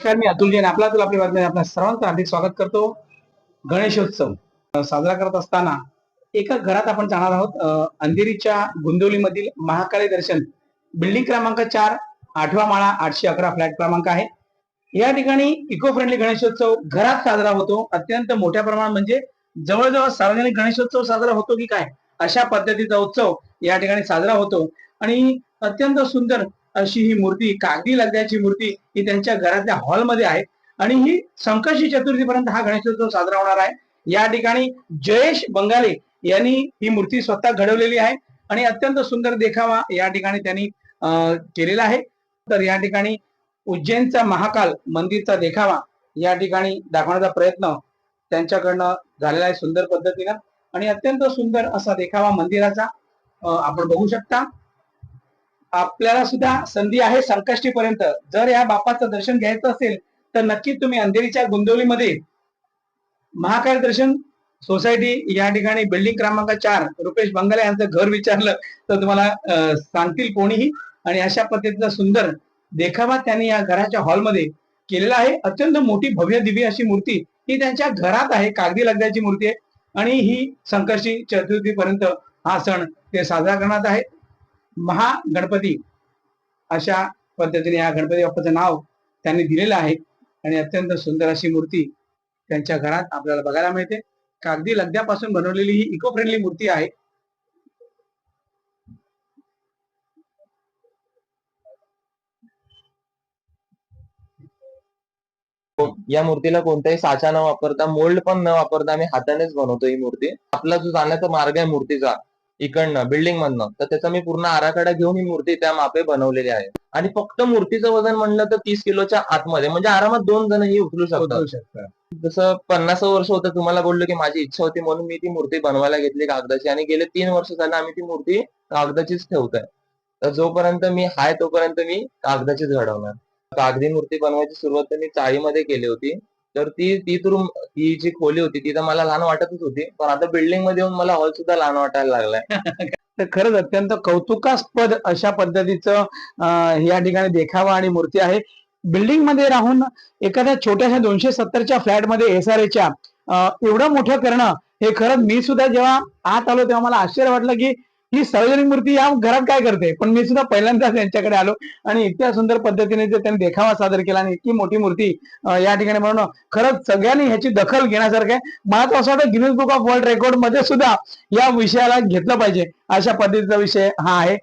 मी अतुल जैन आपला तुला आपली बातमी. आपल्या सर्वांचं हार्दिक स्वागत करतो. गणेशोत्सव साजरा करत असताना एका घरात आपण जाणार आहोत. अंधेरीच्या गुंदोलीमधील महाकाली दर्शन. बिल्डिंग क्रमांक चार आठवा माळा आठशे अकरा फ्लॅट क्रमांक आहे. या ठिकाणी इको फ्रेंडली गणेशोत्सव घरात साजरा होतो. अत्यंत मोठ्या प्रमाणात म्हणजे जवळजवळ सार्वजनिक गणेशोत्सव साजरा होतो की काय? अशा पद्धतीचा उत्सव या ठिकाणी साजरा होतो. आणि अत्यंत सुंदर अशी ही मूर्ती कागदी लगद्याची मूर्ती ही त्यांच्या घरातल्या हॉलमध्ये आहे. आणि ही संकष्टी चतुर्थीपर्यंत हा गणेशोत्सव साजरा होणार आहे. या ठिकाणी जयेश बंगाले यांनी ही मूर्ती स्वतः घडवलेली आहे. आणि अत्यंत सुंदर देखावा या ठिकाणी त्यांनी अं, केलेला आहे. तर या ठिकाणी उज्जैनचा महाकाल मंदिरचा देखावा या ठिकाणी दाखवण्याचा प्रयत्न त्यांच्याकडनं झालेला आहे सुंदर पद्धतीनं. आणि अत्यंत सुंदर असा देखावा मंदिराचा आपण बघू शकता. आपल्याला सुद्धा संधी आहे संकष्टीपर्यंत. जर या बापाचं दर्शन घ्यायचं असेल तर नक्कीच तुम्ही अंधेरीच्या गुंदोलीमध्ये महाकाय दर्शन सोसायटी या ठिकाणी बिल्डिंग क्रमांक चार रुपेश बंगाले यांचं घर विचारलं तर तुम्हाला सांगतील कोणीही. आणि अशा पद्धतीचा सुंदर देखावा त्यांनी या घराच्या हॉलमध्ये केलेला आहे. अत्यंत मोठी भव्य दिव्य अशी मूर्ती ही त्यांच्या घरात आहे कागदी लगद्याची मूर्ती आहे. आणि ही संकष्टी चतुर्थीपर्यंत हा सण ते साजरा करण्यात आहे महागणपती अशा पद्धतीने या गणपती बाप्पाचं नाव त्यांनी दिलेलं आहे. आणि अत्यंत सुंदर अशी मूर्ती त्यांच्या घरात आपल्याला बघायला मिळते. कागदी लगद्यापासून बनवलेली ही इको फ्रेंडली मूर्ती आहे. या मूर्तीला कोणताही साचा न वापरता मोल्ड पण न वापरता आम्ही हातानेच बनवतो ही मूर्ती. आपला जो जाण्याचा मार्ग आहे मूर्तीचा इकडनं बिल्डिंग मधनं तर त्याचा मी पूर्ण आराखडा घेऊन ही मूर्ती त्या मापे बनवलेली आहे. आणि फक्त मूर्तीचं वजन म्हणलं तर तीस किलोच्या आतमध्ये म्हणजे आरामात दोन जण ही उचलू शकतात. जसं पन्नास वर्ष होतं तुम्हाला बोललो की माझी इच्छा होती म्हणून मी ती मूर्ती बनवायला घेतली कागदाची. आणि गेले तीन वर्ष झालं आम्ही ती मूर्ती कागदाचीच ठेवतोय. तर जोपर्यंत मी हाय तोपर्यंत मी कागदाचीच घडवणार. कागदी मूर्ती बनवायची सुरुवात तर मी चाळीमध्ये केली होती. तर ती ती तर ती जी खोली होती ती तर मला लहान वाटतच होती. पण आता बिल्डिंगमध्ये येऊन मला हॉल सुद्धा लहान वाटायला लागलाय. तर खरंच अत्यंत कौतुकास्पद अशा पद्धतीचं या ठिकाणी देखावा आणि मूर्ती आहे. बिल्डिंगमध्ये राहून एखाद्या छोट्याशा दोनशे सत्तरच्या फ्लॅटमध्ये एसआरएच्या एवढं मोठं करणं हे खरंच मी सुद्धा जेव्हा आत आलो तेव्हा मला आश्चर्य वाटलं की ही सार्वजनिक मूर्ती या घरात काय करते? पण मी सुद्धा पहिल्यांदाच यांच्याकडे आलो आणि इतक्या सुंदर पद्धतीने जे त्यांनी देखावा सादर केला आणि इतकी मोठी मूर्ती या ठिकाणी म्हणून खरंच सगळ्यांनी ह्याची दखल घेण्यासारखं आहे. मला तर असं वाटतं गिनीज बुक ऑफ वर्ल्ड रेकॉर्डमध्ये सुद्धा या विषयाला घेतलं पाहिजे. अशा पद्धतीचा विषय हा आहे.